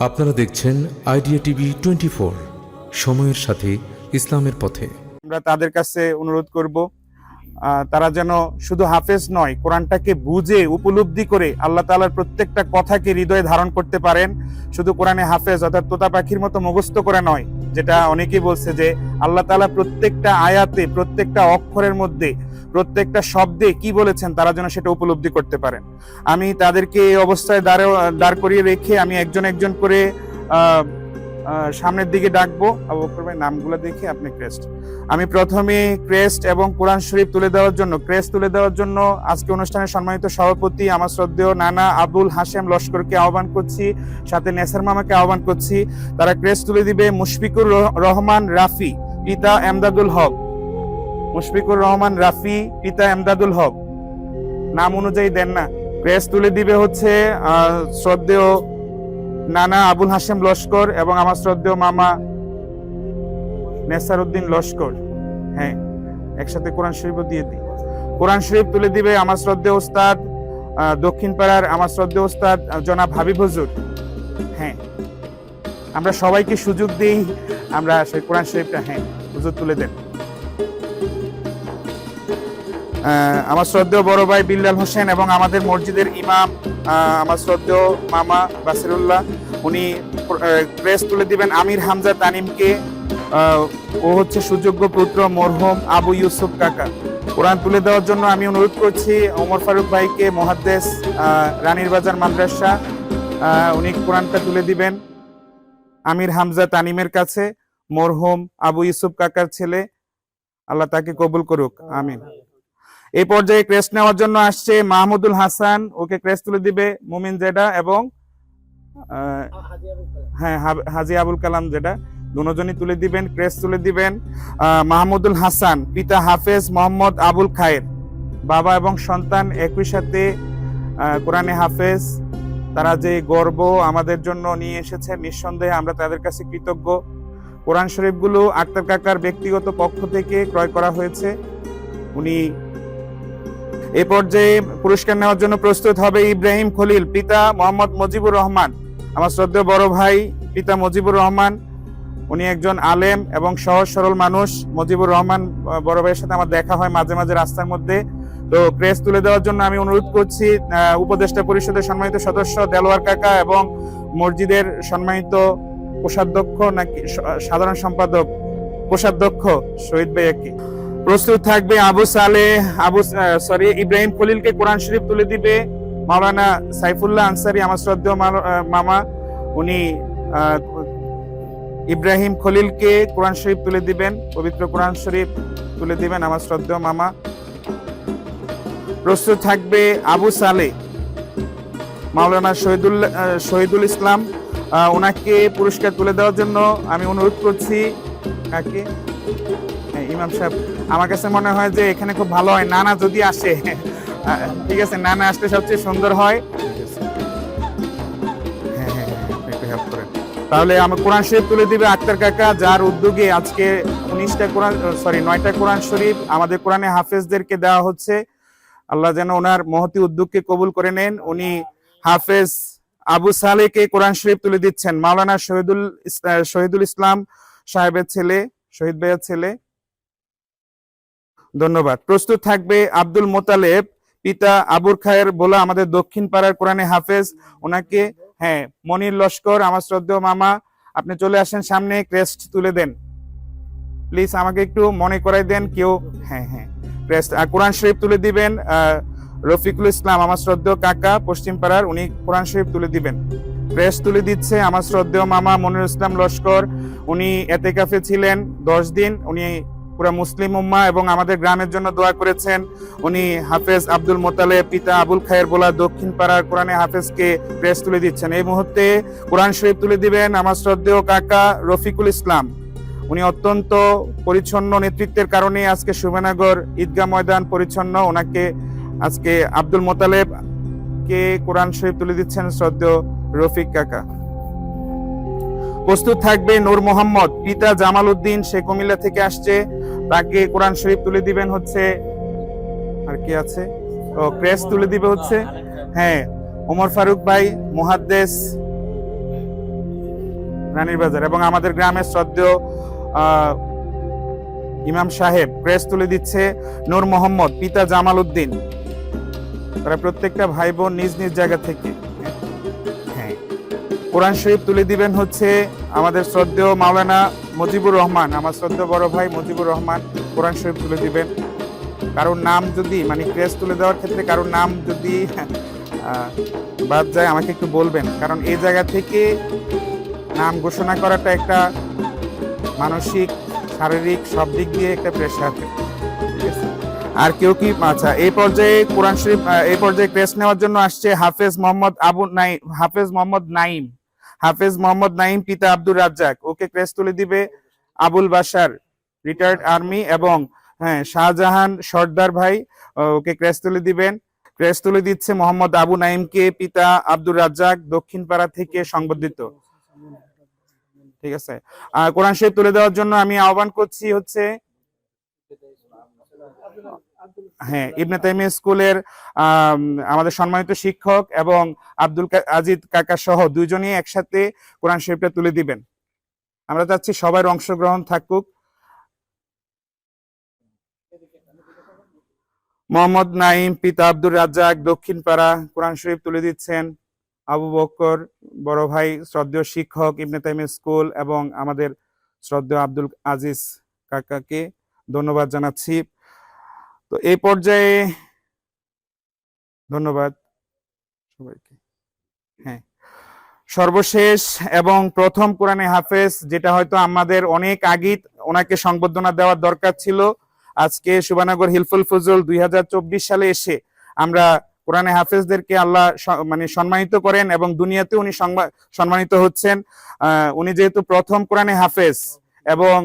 আপনারা দেখছেন idea TV twenty four, সময়ের সাথে ইসলামের পথে। আমরা তাদের কাছে অনুরোধ করব তারা যেন শুধু হাফেজ নয়, কোরআনটাকে বুঝে, উপলব্ধি করে আল্লাহ তাআলার প্রত্যেকটা কথাকে হৃদয়ে ধারণ করতে পারেন। শুধু কোরআনে হাফেজ অর্থাৎ তোতা পাখির মতো মুখস্থ করে নয়, যেটা অনেকেই বলছে যে আল্লাহ তাআলা প্রত্যেকটা আয়াতে, প্রত্যেকটা অক্ষরের মধ্যে প্রত্যেকটা শব্দে কি বলেছেন তারা যেন সেটা উপলব্ধি করতে পারেন। আমি তাদেরকে এই অবস্থায় দাঁড় দাঁড় করিয়ে রেখে আমি একজন একজন করে সামনের দিকে ডাকবো। নামগুলো দেখে আপনি ক্রেস্ট আমি প্রথমে ক্রেস্ট এবং কোরআন শরীফ তুলে দেওয়ার জন্য ক্রেস্ট তুলে দেওয়ার জন্য আজকে অনুষ্ঠানের সম্মানিত সভাপতি, আমার শ্রদ্ধেয় নানা আবুল হাশেম লস্করকে আহ্বান করছি, সাথে নেসার মামাকে আহ্বান করছি। তারা ক্রেস্ট তুলে দিবে মুশফিকুর রহমান রাফি, পিতা এমদাদুল হক। মুশফিকুর রহমান, রাফি, পিতা এমদাদুল হক। নাম অনুযায়ী দেন না। ক্রেস্ট তুলে দিবে হচ্ছে শ্রদ্ধেয় নানা আবুল হাশেম লস্কর এবং আমার শ্রদ্ধেয় মামা নেসার উদ্দিন লস্কর। হ্যাঁ একসাথে কোরআন শরীফও দিয়ে দিই। কোরআন শরীফ তুলে দিবে আমার শ্রদ্ধেয় ওস্তাদ দক্ষিণ পাড়ার আমার শ্রদ্ধেয় ওস্তাদ জনাব হাবিব হজুর। হ্যাঁ আমরা সবাইকে সুযোগ দিই, আমরা সেই কোরআন শরীফটা হ্যাঁ হুজুর তুলে দেন। আমার শ্রদ্ধেয় বড় ভাই বিল্লাল হোসেন এবং আমাদের মসজিদের ইমাম আমার শ্রদ্ধেয় মামা বাসিরুল্লাহ, উনি প্রেস তুলে দিবেন আমির হামজা তানিমকে। ও হচ্ছে সুযোগ্য পুত্র মরহুম আবু ইউসুফ কাকা। কোরআন তুলে দেওয়ার জন্য আমি অনুরোধ করছি ওমর ফারুক ভাইকে মহাদ্দেশ রানীর বাজার মাদ্রাসা উনি কোরআনটা তুলে দিবেন আমির হামজা তানিমের কাছে, মরহুম আবু ইউসুফ কাকার ছেলে। আল্লাহ তাকে কবুল করুক, আমিন। এই পর্যায়ে ক্রেস্ট নেওয়ার জন্য আসছে মাহমুদুল হাসান। ওকে ক্রেস্ট তুলে দিবে মুমিন জেডা এবং হ্যাঁ হাজি আবুল কালাম যেটা দুজনই তুলে দিবেন ক্রেস্ট তুলে দিবেন। মাহমুদুল হাসান, পিতা হাফেজ মোহাম্মদ আবুল খায়ের। বাবা এবং সন্তান একই সাথে কোরআনে হাফেজ। তারা যে গর্ব আমাদের জন্য নিয়ে এসেছে, নিঃসন্দেহে আমরা তাদের কাছে কৃতজ্ঞ। কোরআন শরীফগুলো আক্তার কাকার ব্যক্তিগত পক্ষ থেকে ক্রয় করা হয়েছে। উনি এই পর্যায়ে পুরস্কার নেওয়ার জন্য প্রস্তুত হবে ইব্রাহিম খলিল, পিতা মোহাম্মদ মুজিবুর রহমান। আমার শ্রদ্ধেয় বড় ভাই, পিতা মজিবুর রহমান, উনি একজন আলেম এবং সহজ সরল মানুষ। মজিবুর রহমান বড় ভাইয়ের সাথে আমার দেখা হয় মাঝে মাঝে রাস্তার মধ্যে। তো প্রেস তুলে দেওয়ার জন্য আমি অনুরোধ করছি উপদেষ্টা পরিষদের সম্মানিত সদস্য দেলোয়ার কাকা এবং মসজিদের সম্মানিত কোষাধ্যক্ষ নাকি সাধারণ সম্পাদক কোষাধ্যক্ষ শহীদ ভাইয়াকে। প্রস্তুত থাকবে আবু সালে আবু সরি ইব্রাহিম খলিলকে কোরআন শরীফ তুলে দিবে। মাওলানা সাইফুল্লাহ আনসারি আমার শ্রদ্ধেয় মামা উনি ইব্রাহিম খলিলকে কোরআন শরীফ তুলে দিবেন পবিত্র কোরআন শরীফ তুলে দিবেন আমার শ্রদ্ধেয় মামা। প্রস্তুত থাকবে আবু সালে মাওলানা শহীদুল শহীদুল ইসলাম। ওনাকে পুরস্কার তুলে দেওয়ার জন্য আমি অনুরোধ করছি। কাকে? হ্যাঁ, ইমাম সাহেব। আমার কাছে মনে হয় যে এখানে খুব ভালো হয়। নানা যদি আসে ঠিক আছে নানা আসলে সবচেয়ে সুন্দর হয়। হ্যাঁ, হ্যাঁ, হ্যাঁ। তাহলে আমার কোরআন শরীফ তুলে দিবে আক্তার কাকা যার উদ্যোগে আজকে উনিশটা কোরআন সরি নয়টা কোরআন শরীফ আমাদের কোরআনে হাফেজদেরকে দেওয়া হচ্ছে। আল্লাহ যেন ওনার মহতি উদ্যোগকে কবুল করে নেন। উনি হাফেজ আবু সালেকে কোরআন শরীফ তুলে দিচ্ছেন। মাওলানা শহীদুল শহীদুল ইসলাম সাহেবের ছেলে শহীদ ভাইয়ের ছেলে। ধন্যবাদ। প্রস্তুত থাকবে আব্দুল মোতালেব, পিতা আবুর খায়ের বলা আমাদের দক্ষিণ পাড়ার কোরআনে হাফেজ। ওনাকে হ্যাঁ মনির লস্কর, আমার শ্রদ্ধেয় মামা, আপনি চলে আসেন সামনে, ক্রেস্ট তুলে দেন। প্লিজ আমাকে একটু মনে করাই দেন, কেউ হ্যাঁ হ্যাঁ ক্রেস্ট কোরআন শরীফ তুলে দিবেন রফিকুল ইসলাম, আমার শ্রদ্ধেয় কাকা, পশ্চিম পাড়ার, উনি কোরআন শরীফ তুলে দিবেন। ক্রেস্ট তুলে দিচ্ছে আমার শ্রদ্ধেয় মামা মনির ইসলাম লস্কর, উনি এতে কাফে ছিলেন দশ দিন, উনি পুরো মুসলিম উম্মা এবং আমাদের গ্রামের জন্য দোয়া করেছেন। উনি হাফেজ আব্দুল মোতালে পিতা আবুল খায়ের বলা দক্ষিণ পাড়ার কোরআনে হাফেজকে প্রেস তুলে দিচ্ছেন। এই মুহূর্তে কোরআন শরীফ তুলে দিবেন আমার শ্রদ্ধেয় কাকা রফিকুল ইসলাম। উনি অত্যন্ত পরিচ্ছন্ন নেতৃত্বের কারণে আজকে সুবেনগর ঈদগাহ ময়দান পরিচ্ছন্ন। ওনাকে আজকে আব্দুল মোতালেব কে কোরআন শরীফ তুলে দিচ্ছেন শ্রদ্ধেয় রফিক কাকা। প্রস্তুত থাকবে নূর মোহাম্মদ। পিতা জামাল উদ্দিন, সে কুমিল্লা থেকে আসছে। তাকে কোরআন শরীফ তুলে দিবেন হচ্ছে, আর কি আছে? ও ক্রেস তুলে দিবে হচ্ছে হ্যাঁ ওমর ফারুক ভাই, মুহাদ্দেস, রানীর বাজার, এবং আমাদের গ্রামের শ্রদ্ধেয় ইমাম সাহেব, প্রেস তুলে দিচ্ছে নূর মোহাম্মদ, পিতা জামাল উদ্দিন। তারা প্রত্যেকটা ভাই বোন নিজ নিজ জায়গা থেকে। কোরআন শরীফ তুলে দিবেন হচ্ছে আমাদের শ্রদ্ধেয় মাওলানা মুজিবুর রহমান, আমার শ্রদ্ধেয় বড় ভাই মজিবুর রহমান কোরআন শরীফ তুলে দিবেন। কারোর নাম যদি মানে ক্রেস তুলে দেওয়ার ক্ষেত্রে কারোর নাম যদি বাদ যায়, আমাকে একটু বলবেন। কারণ এই জায়গা থেকে নাম ঘোষণা করাটা একটা মানসিক, শারীরিক সব দিক দিয়ে একটা প্রেশার আর কেউ কি আচ্ছা এই পর্যায়ে কোরআন শরীফ এই পর্যায়ে ক্রেস নেওয়ার জন্য আসছে হাফেজ মোহাম্মদ আবু নাই হাফেজ মোহাম্মদ নাইম। হাফেজ মোহাম্মদ নাইম পিতা আব্দুর রাজ্জাক। ওকে ক্রেস তুলে দিবে আবুল বাশার রিটায়ার্ড আর্মি এবং হ্যাঁ শাহজাহান সর্দার ভাই ওকে ক্রেস তুলে দিবেন। ক্রেস তুলে দিচ্ছে মোহাম্মদ আবু নাইমকে পিতা আব্দুর রাজ্জাক, দক্ষিণপাড়া থেকে সংবর্ধিত। ঠিক আছে? আর কোরআন শরীফ তুলে দেওয়ার জন্য আমি আহ্বান করছি হচ্ছে হ্যাঁ ইবনে তাইমিয়া স্কুলের আমাদের সম্মানিত শিক্ষক এবং আব্দুল আজিদ কাকা সহ দুইজনই একসাথে কোরআন শরীফটা তুলে দিবেন। আমরা চাচ্ছি সবার অংশগ্রহণ থাকুক। মোহাম্মদ নাইম পিতা আব্দুর রাজ্জাক দক্ষিণ পাড়া কোরআন শরীফ তুলে দিচ্ছেন। আবু বক্কর, বড় ভাই, শ্রদ্ধেয় শিক্ষক, ইবনে তাইমিয়া স্কুল এবং আমাদের শ্রদ্ধেয় আব্দুল আজিজ কাকাকে ধন্যবাদ জানাচ্ছি। তো এই পর্যায়ে ধন্যবাদ সবাইকে। হ্যাঁ। সর্বশেষ এবং প্রথম কোরআনে হাফেজ, যেটা হয়তো আমাদের অনেক আগেই ওনাকে সংবর্ধনা দেওয়ার দরকার ছিল, আজকে সুবানগর হিলফুল ফজল দুই হাজার চব্বিশ সালে এসে আমরা কোরআনে হাফেজদেরকে আল্লাহ মানে সম্মানিত করেন এবং দুনিয়াতে উনি সম্মানিত হচ্ছেন। উনি যেহেতু প্রথম কোরআনে হাফেজ এবং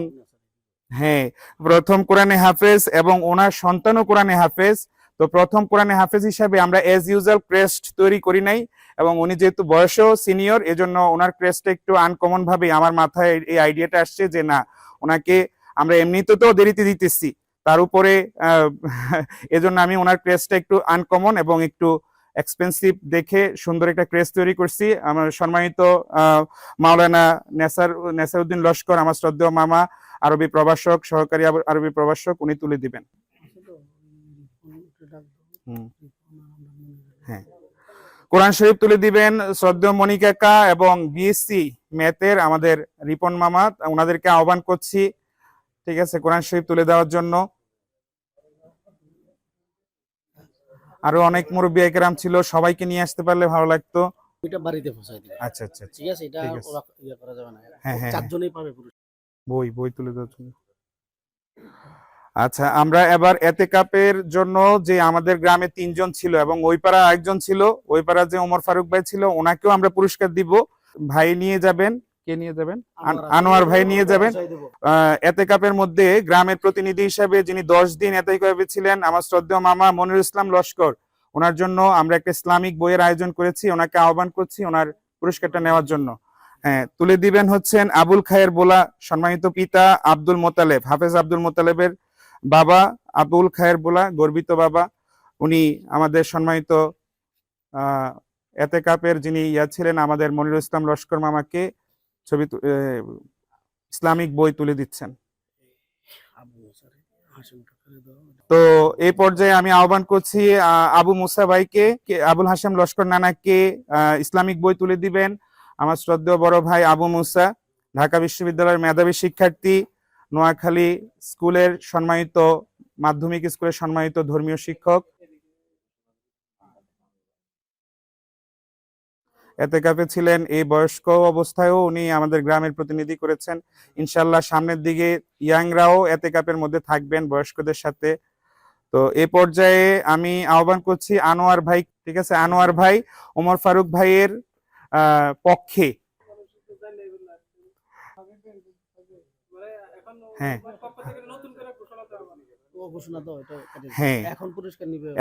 হ্যাঁ প্রথম কোরআনে হাফেজ এবং ওনার সন্তানও কোরআনে হাফেজ। তো প্রথম কোরআনে হাফেজ হিসাবে আমরা এজ ইউজুয়াল ক্রেস্ট তৈরি করি নাই এবং উনি যেহেতু বয়সেও সিনিয়র এজন্য ওনার ক্রেস্টটা একটু আনকমন ভাবে আমার মাথায় এই আইডিয়াটা আসছে যে না, ওনাকে আমরা এমনিতে তো দেরিতে দিতেছি। তার উপরে এজন্য আমি ওনার ক্রেস্টটা একটু আনকমন এবং একটু এক্সপেন্সিভ দেখে সুন্দর একটা ক্রেস্ট তৈরি করছি। আমার সম্মানিত মাওলানা নেসার, নেসারউদ্দিন লস্কর, আমার শ্রদ্ধেয় মামা আরবি প্রভাষক সহকারী আরবি প্রভাষক উনি তুলে দিবেন। হ্যাঁ। কোরআন শরীফ তুলে দিবেন শ্রদ্ধেয় মনিকাকা এবং বিএসসি ম্যাথের আমাদের রিপন মামা ওনাদেরকে আহ্বান করছি ঠিক আছে কোরআন শরীফ তুলে দেওয়ার জন্য। আরও অনেক মুরব্বী একরাম ছিল সবাইকে নিয়ে আসতে পারলে ভালো লাগতো। ওইটা বাড়িতে পৌঁছাই দিবে। আচ্ছা আচ্ছা আচ্ছা। ঠিক আছে এটা ইয়ে করা যাবে না। হ্যাঁ, হ্যাঁ, পাবে পুরুষ। বই বই তুলে দেওয়ার জন্য। আচ্ছা আমরা এবার এতে কাপের জন্য যে আমাদের গ্রামে তিনজন ছিল এবং ওই পাড়া একজন ছিল ওই পাড়া যে ওমর ফারুক ভাই ছিল ওনাকেও আমরা পুরস্কার দিব। ভাই নিয়ে যাবেন। কে নিয়ে যাবেন? আনোয়ার ভাই নিয়ে যাবেন। এতে কাপের মধ্যে গ্রামের প্রতিনিধি হিসাবে যিনি দশ দিন এতে কাপে ছিলেন আমার শ্রদ্ধেয় মামা মনিরুল ইসলাম লস্কর। ওনার জন্য আমরা একটা ইসলামিক বইয়ের আয়োজন করেছি ওনাকে আহ্বান করছি ওনার পুরস্কারটা নেওয়ার জন্য। তুলে দিবেন হচ্ছেন আবুল খায়ের বোলা, সম্মানিত পিতা আব্দুল মোতালেব, হাফেজ আব্দুল মোতালেবের বাবা আবুল খায়ের বোলা, গর্বিত বাবা উনি আমাদের সম্মানিত এতে কাপের যিনি ইয়া ছিলেন, আমাদের মনিরুল ইসলাম লস্কর মামাকে ছবি ইসলামিক বই তুলে দিচ্ছেন। তো এই পর্যায়ে আমি আহ্বান করছি আবু মুসা ভাইকে আবুল হাসেম লস্কর নানাকে ইসলামিক বই তুলে দিবেন আমার শ্রদ্ধেয় বড় ভাই আবু মুসা, ঢাকা বিশ্ববিদ্যালয়ের মেধাবী শিক্ষার্থী, নোয়াখালী স্কুলের সম্মানিত, মাধ্যমিক স্কুলের সম্মানিত ধর্মীয় শিক্ষক। এতে কাপে ছিলেন এই বয়স্ক অবস্থায়ও উনি আমাদের গ্রামের প্রতিনিধি করেছেন। ইনশাল্লাহ সামনের দিকে ইয়াংরাও এতে কাপের মধ্যে থাকবেন বয়স্কদের সাথে। তো এ পর্যায়ে আমি আহ্বান করছি আনোয়ার ভাই, ঠিক আছে? আনোয়ার ভাই, ওমর ফারুক ভাইয়ের পক্ষে। হ্যাঁ। হ্যাঁ।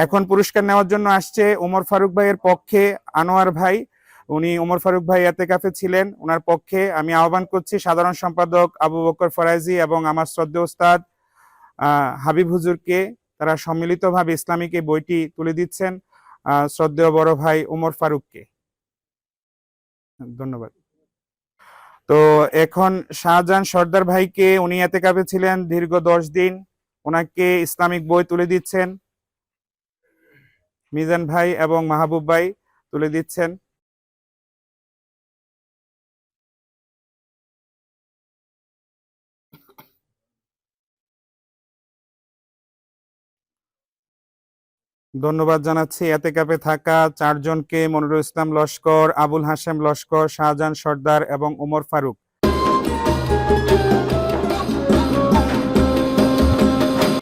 এখন পুরস্কার নেওয়ার জন্য আসছে ওমর ফারুক ভাইয়ের পক্ষে আনোয়ার ভাই। উনি ওমর ফারুক ভাই এতে কাফে ছিলেন ওনার পক্ষে। আমি আহ্বান করছি সাধারণ সম্পাদক আবু বকর ফরাজি এবং আমার শ্রদ্ধেয় ওস্তাদ হাবিব হুজুরকে। তারা সম্মিলিতভাবে ইসলামিক এই বইটি তুলে দিচ্ছেন আহ, শ্রদ্ধেয় বড় ভাই ওমর ফারুককে। ধন্যবাদ। তো এখন শাহজাহান সর্দার ভাইকে উনি এতে কাপে ছিলেন দীর্ঘ দশ দিন। ওনাকে ইসলামিক বই তুলে দিচ্ছেন। মিজান ভাই এবং মাহবুব ভাই তুলে দিচ্ছেন। ধন্যবাদ জানাচ্ছি এতে কাপে থাকা চারজনকে, মনিরুল ইসলাম লস্কর, আবুল হাসেম লস্কর, শাহজাহান সর্দার এবং ওমর ফারুক।